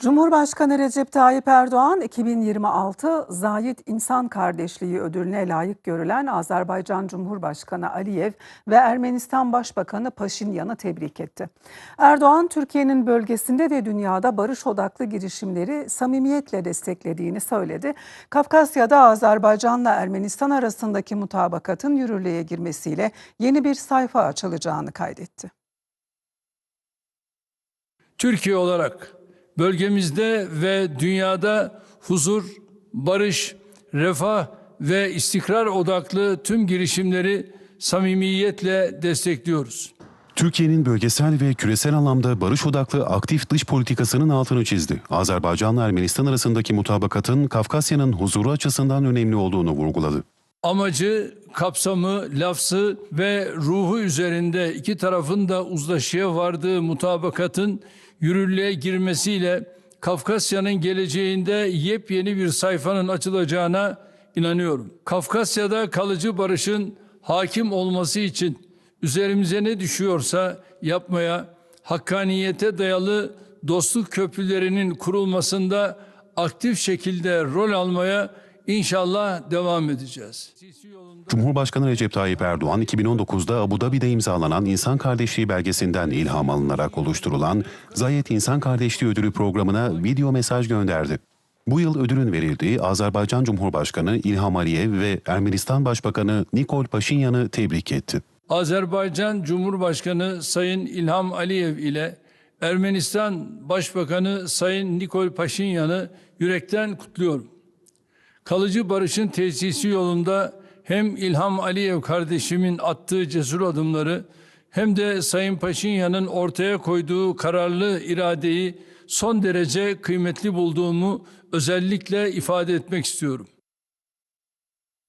Cumhurbaşkanı Recep Tayyip Erdoğan 2026 Zayit İnsan Kardeşliği ödülüne layık görülen Azerbaycan Cumhurbaşkanı Aliyev ve Ermenistan Başbakanı Paşinyan'ı tebrik etti. Erdoğan Türkiye'nin bölgesinde ve dünyada barış odaklı girişimleri samimiyetle desteklediğini söyledi. Kafkasya'da Azerbaycan'la Ermenistan arasındaki mutabakatın yürürlüğe girmesiyle yeni bir sayfa açılacağını kaydetti. Türkiye olarak bölgemizde ve dünyada huzur, barış, refah ve istikrar odaklı tüm girişimleri samimiyetle destekliyoruz. Türkiye'nin bölgesel ve küresel anlamda barış odaklı aktif dış politikasının altını çizdi. Azerbaycan'la Ermenistan arasındaki mutabakatın Kafkasya'nın huzuru açısından önemli olduğunu vurguladı. Amacı, kapsamı, lafzı ve ruhu üzerinde iki tarafın da uzlaşıya vardığı mutabakatın yürürlüğe girmesiyle Kafkasya'nın geleceğinde yepyeni bir sayfanın açılacağına inanıyorum. Kafkasya'da kalıcı barışın hakim olması için üzerimize ne düşüyorsa yapmaya, hakkaniyete dayalı dostluk köprülerinin kurulmasında aktif şekilde rol almaya inşallah devam edeceğiz. Cumhurbaşkanı Recep Tayyip Erdoğan 2019'da Abu Dhabi'de imzalanan İnsan Kardeşliği belgesinden ilham alınarak oluşturulan Zayet İnsan Kardeşliği Ödülü programına video mesaj gönderdi. Bu yıl ödülün verildiği Azerbaycan Cumhurbaşkanı İlham Aliyev ve Ermenistan Başbakanı Nikol Paşinyan'ı tebrik etti. Azerbaycan Cumhurbaşkanı Sayın İlham Aliyev ile Ermenistan Başbakanı Sayın Nikol Paşinyan'ı yürekten kutluyorum. Kalıcı barışın tesisi yolunda hem İlham Aliyev kardeşimin attığı cesur adımları hem de Sayın Paşinyan'ın ortaya koyduğu kararlı iradeyi son derece kıymetli bulduğumu özellikle ifade etmek istiyorum.